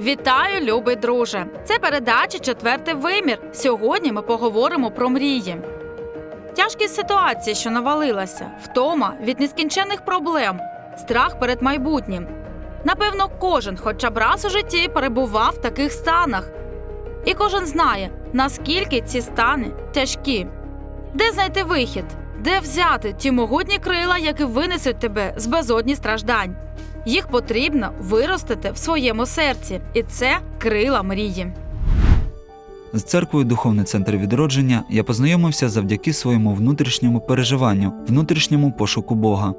Вітаю, любий друже! Це передача Четвертий вимір. Сьогодні ми поговоримо про мрії. Тяжкість ситуації, що навалилася, втома від нескінченних проблем, страх перед майбутнім. Напевно, кожен хоча б раз у житті перебував в таких станах. І кожен знає, наскільки ці стани тяжкі. Де знайти вихід? Де взяти ті могутні крила, які винесуть тебе з безодні страждань? Їх потрібно виростити в своєму серці, і це крила мрії. З церквою Духовний центр відродження я познайомився завдяки своєму внутрішньому переживанню, внутрішньому пошуку Бога.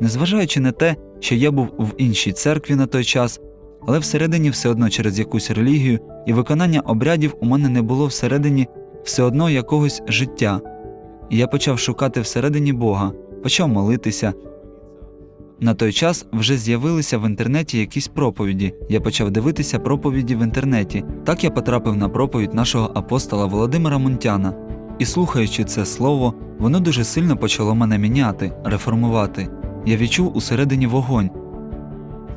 Незважаючи на те, що я був в іншій церкві на той час, але всередині все одно через якусь релігію і виконання обрядів у мене не було всередині все одно якогось життя. І я почав шукати всередині Бога, почав молитися. На той час вже з'явилися в інтернеті якісь проповіді. Я почав дивитися проповіді в інтернеті. Так я потрапив на проповідь нашого апостола Володимира Мунтяна. І слухаючи це слово, воно дуже сильно почало мене міняти, реформувати. Я відчув усередині вогонь.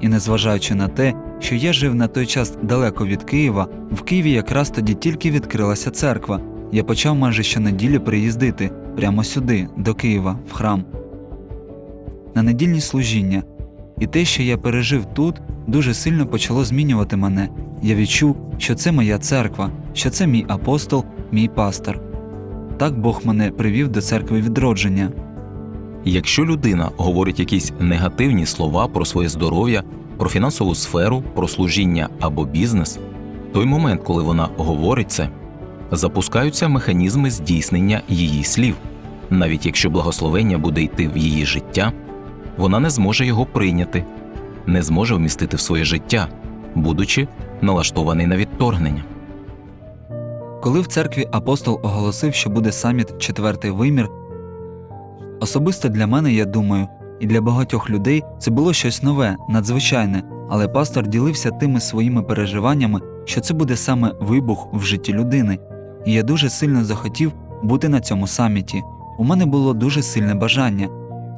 І незважаючи на те, що я жив на той час далеко від Києва, в Києві якраз тоді тільки відкрилася церква. Я почав майже щонеділі приїздити прямо сюди, до Києва, в храм на недільні служіння, і те, що я пережив тут, дуже сильно почало змінювати мене. Я відчув, що це моя церква, що це мій апостол, мій пастор. Так Бог мене привів до церкви відродження. Якщо людина говорить якісь негативні слова про своє здоров'я, про фінансову сферу, про служіння або бізнес, той момент, коли вона говорить це, запускаються механізми здійснення її слів. Навіть якщо благословення буде йти в її життя, вона не зможе його прийняти, не зможе вмістити в своє життя, будучи налаштований на відторгнення. Коли в церкві апостол оголосив, що буде саміт Четвертий вимір, особисто для мене, я думаю, і для багатьох людей це було щось нове, надзвичайне, але пастор ділився тими своїми переживаннями, що це буде саме вибух в житті людини, і я дуже сильно захотів бути на цьому саміті. У мене було дуже сильне бажання,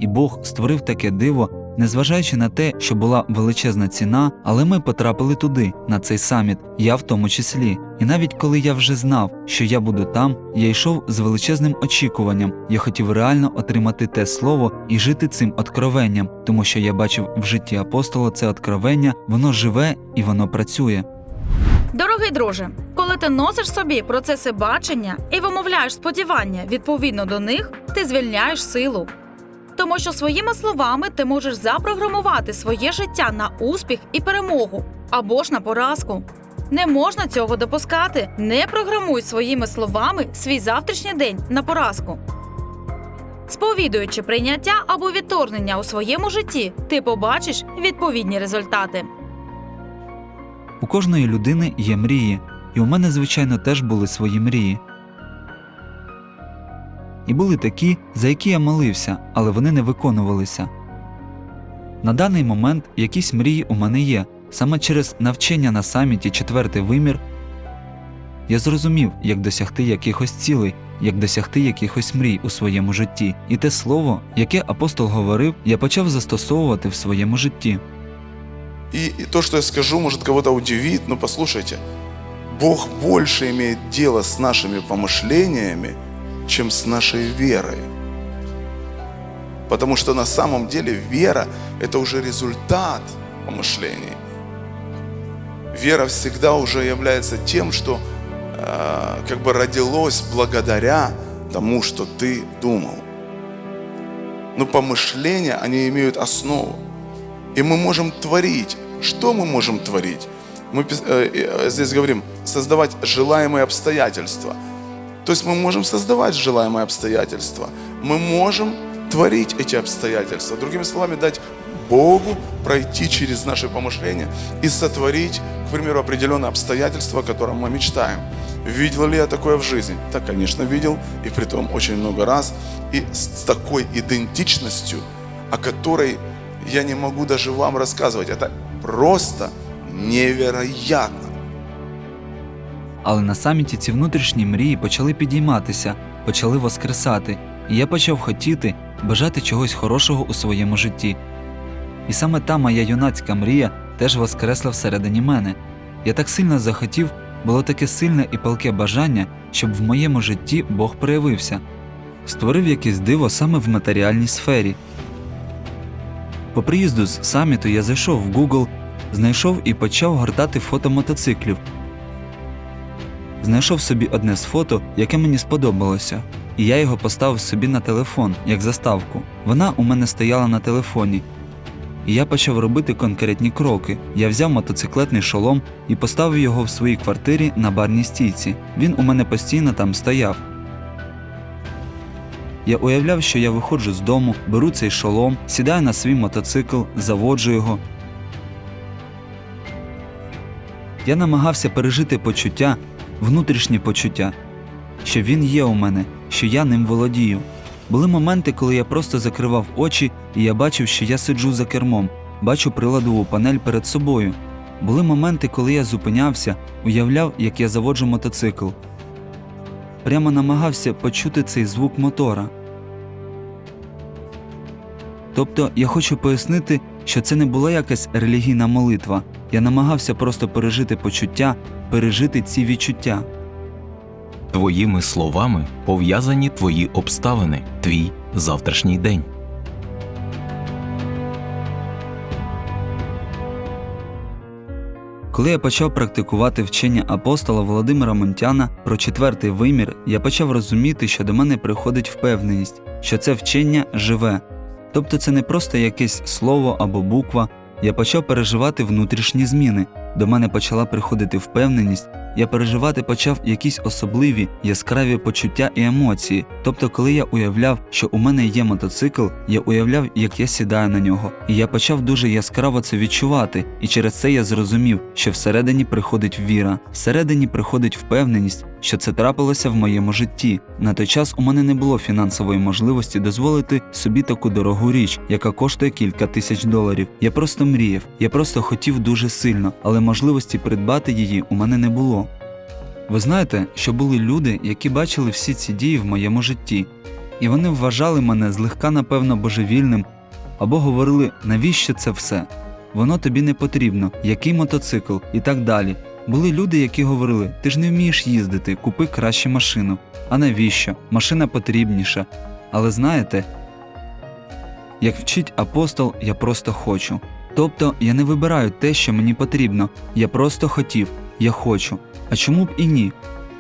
і Бог створив таке диво, незважаючи на те, що була величезна ціна, але ми потрапили туди, на цей саміт, я в тому числі. І навіть коли я вже знав, що я буду там, я йшов з величезним очікуванням. Я хотів реально отримати те слово і жити цим откровенням, тому що я бачив в житті апостола це откровення, воно живе і воно працює. Дорогий друже, коли ти носиш собі процеси бачення і вимовляєш сподівання відповідно до них, ти звільняєш силу. Тому що своїми словами ти можеш запрограмувати своє життя на успіх і перемогу або ж на поразку. Не можна цього допускати. Не програмуй своїми словами свій завтрашній день на поразку. Сповідуючи прийняття або відторгнення у своєму житті, ти побачиш відповідні результати. У кожної людини є мрії, і у мене, звичайно, теж були свої мрії. І були такі, за які я молився, але вони не виконувалися. На даний момент якісь мрії у мене є. Саме через навчання на саміті Четвертий вимір я зрозумів, як досягти якихось цілей, як досягти якихось мрій у своєму житті, і те слово, яке апостол говорив, я почав застосовувати в своєму житті. И, и то, что я скажу, может кого-то удивит, но послушайте, Бог больше имеет дело с нашими помышлениями, чем с нашей верой. Потому что на самом деле вера – это уже результат помышлений. Вера всегда уже является тем, что э, как бы родилось благодаря тому, что ты думал. Но помышления, они имеют основу. И мы можем творить. Что мы можем творить? Мы э, э, здесь говорим, создавать желаемые обстоятельства. То есть мы можем создавать желаемые обстоятельства. Мы можем творить эти обстоятельства. Другими словами, дать Богу пройти через наши помышления и сотворить, к примеру, определенные обстоятельства, о котором мы мечтаем. Видел ли я такое в жизни? Да, конечно, видел, и при том очень много раз, и с такой идентичностью, о которой я не могу даже вам рассказывать. Это просто невероятно. Але на саміті ці внутрішні мрії почали підійматися, почали воскресати, і я почав хотіти, бажати чогось хорошого у своєму житті. І саме та моя юнацька мрія теж воскресла всередині мене. Я так сильно захотів, було таке сильне і палке бажання, щоб в моєму житті Бог проявився, створив якесь диво саме в матеріальній сфері. По приїзду з саміту я зайшов в Google, знайшов і почав гортати фото мотоциклів. Знайшов собі одне з фото, яке мені сподобалося, і я його поставив собі на телефон, як заставку. Вона у мене стояла на телефоні. І я почав робити конкретні кроки. Я взяв мотоциклетний шолом і поставив його в своїй квартирі на барній стійці. Він у мене постійно там стояв. Я уявляв, що я виходжу з дому, беру цей шолом, сідаю на свій мотоцикл, заводжу його. Я намагався пережити почуття, внутрішні почуття, що він є у мене, що я ним володію. Були моменти, коли я просто закривав очі, і я бачив, що я сиджу за кермом, бачу приладову панель перед собою. Були моменти, коли я зупинявся, уявляв, як я заводжу мотоцикл. Прямо намагався почути цей звук мотора. Тобто я хочу пояснити, що це не була якась релігійна молитва. Я намагався просто пережити почуття, пережити ці відчуття. Твоїми словами пов'язані твої обставини, твій завтрашній день. Коли я почав практикувати вчення апостола Володимира Монтяна про четвертий вимір, я почав розуміти, що до мене приходить впевненість, що це вчення живе. Тобто це не просто якесь слово або буква. Я почав переживати внутрішні зміни. До мене почала приходити впевненість. Я переживати почав якісь особливі яскраві почуття і емоції. Тобто, коли я уявляв, що у мене є мотоцикл, я уявляв, як я сідаю на нього, і я почав дуже яскраво це відчувати. І через це я зрозумів, що всередині приходить віра, всередині приходить впевненість, що це трапилося в моєму житті. На той час у мене не було фінансової можливості дозволити собі таку дорогу річ, яка коштує кілька тисяч доларів. Я просто мріяв, я просто хотів дуже сильно, але можливості придбати її у мене не було. Ви знаєте, що були люди, які бачили всі ці дії в моєму житті, і вони вважали мене злегка, напевно, божевільним або говорили, навіщо це все? Воно тобі не потрібно, який мотоцикл і так далі. Були люди, які говорили: ти ж не вмієш їздити, купи краще машину. А навіщо? Машина потрібніша. Але знаєте, як вчить апостол, я просто хочу. Тобто я не вибираю те, що мені потрібно, я просто хотів, я хочу. А чому б і ні?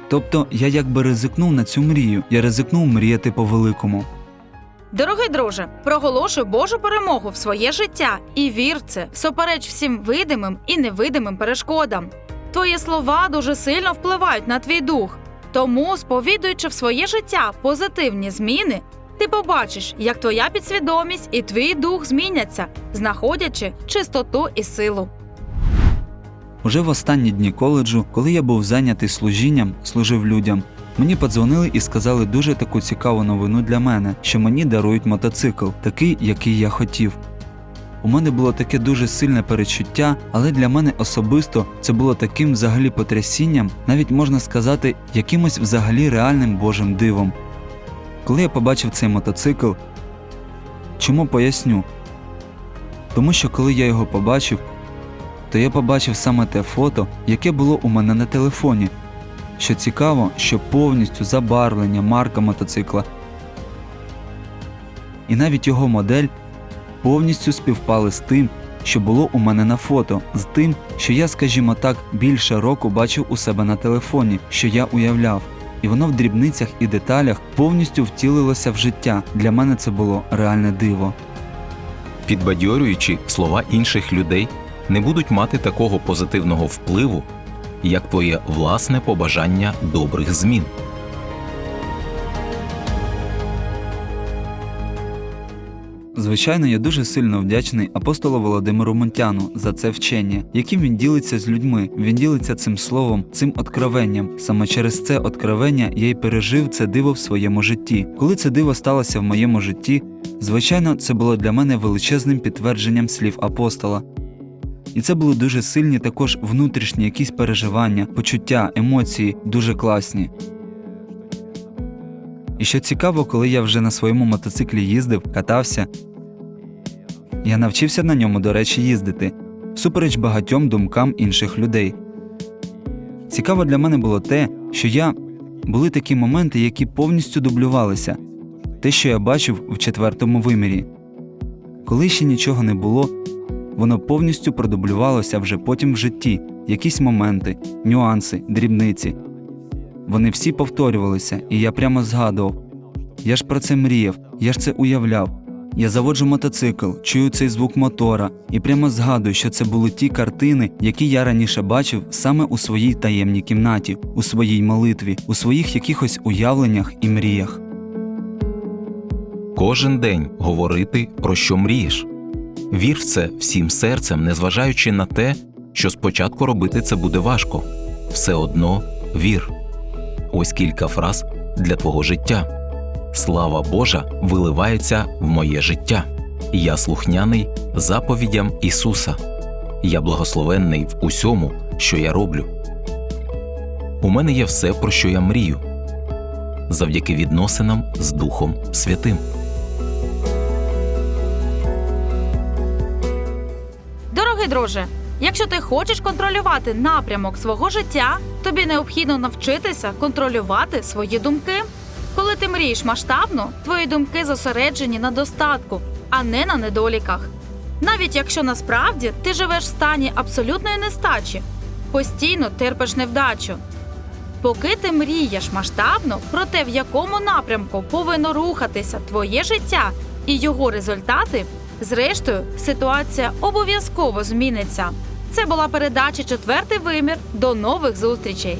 Тобто я якби ризикнув на цю мрію, я ризикнув мріяти по-великому. Дорогий друже, проголошуй Божу перемогу в своє життя і вір це, всупереч всім видимим і невидимим перешкодам. Твої слова дуже сильно впливають на твій дух. Тому, сповідуючи в своє життя позитивні зміни, ти побачиш, як твоя підсвідомість і твій дух зміняться, знаходячи чистоту і силу. Уже в останні дні коледжу, коли я був зайнятий служінням, служив людям. Мені подзвонили і сказали дуже таку цікаву новину для мене, що мені дарують мотоцикл, такий, який я хотів. У мене було таке дуже сильне перечуття, але для мене особисто це було таким взагалі потрясінням, навіть можна сказати, якимось взагалі реальним Божим дивом. Коли я побачив цей мотоцикл, чому поясню? Тому що коли я його побачив, то я побачив саме те фото, яке було у мене на телефоні. Що цікаво, що повністю забарвлення марка мотоцикла і навіть його модель повністю співпали з тим, що було у мене на фото, з тим, що я, скажімо так, більше року бачив у себе на телефоні, що я уявляв. І воно в дрібницях і деталях повністю втілилося в життя. Для мене це було реальне диво. Підбадьорюючи слова інших людей не будуть мати такого позитивного впливу, як твоє власне побажання добрих змін. Звичайно, я дуже сильно вдячний апостолу Володимиру Монтяну за це вчення, яким він ділиться з людьми. Він ділиться цим словом, цим откровенням. Саме через це откровення я й пережив це диво в своєму житті. Коли це диво сталося в моєму житті, звичайно, це було для мене величезним підтвердженням слів апостола. І це були дуже сильні також внутрішні якісь переживання, почуття, емоції, дуже класні. І що цікаво, коли я вже на своєму мотоциклі їздив, катався, я навчився на ньому, до речі, їздити, супереч багатьом думкам інших людей. Цікаво для мене було те, що я були такі моменти, які повністю дублювалися, те, що я бачив в четвертому вимірі. Коли ще нічого не було, воно повністю продублювалося вже потім в житті, якісь моменти, нюанси, дрібниці. Вони всі повторювалися, і я прямо згадував. Я ж про це мріяв, я ж це уявляв. Я заводжу мотоцикл, чую цей звук мотора і прямо згадую, що це були ті картини, які я раніше бачив саме у своїй таємній кімнаті, у своїй молитві, у своїх якихось уявленнях і мріях. Кожен день говорити про що мрієш. Вір в це всім серцем, незважаючи на те, що спочатку робити це буде важко. Все одно вір. Ось кілька фраз для твого життя. Слава Божа виливається в моє життя. Я слухняний заповідям Ісуса. Я благословенний в усьому, що я роблю. У мене є все, про що я мрію, завдяки відносинам з Духом Святим. Дорогий друже, якщо ти хочеш контролювати напрямок свого життя, тобі необхідно навчитися контролювати свої думки. Коли ти мрієш масштабно, твої думки зосереджені на достатку, а не на недоліках. Навіть якщо насправді ти живеш в стані абсолютної нестачі, постійно терпиш невдачу. Поки ти мрієш масштабно про те, в якому напрямку повинно рухатися твоє життя і його результати, зрештою ситуація обов'язково зміниться. Це була передача Четвертий вимір. До нових зустрічей!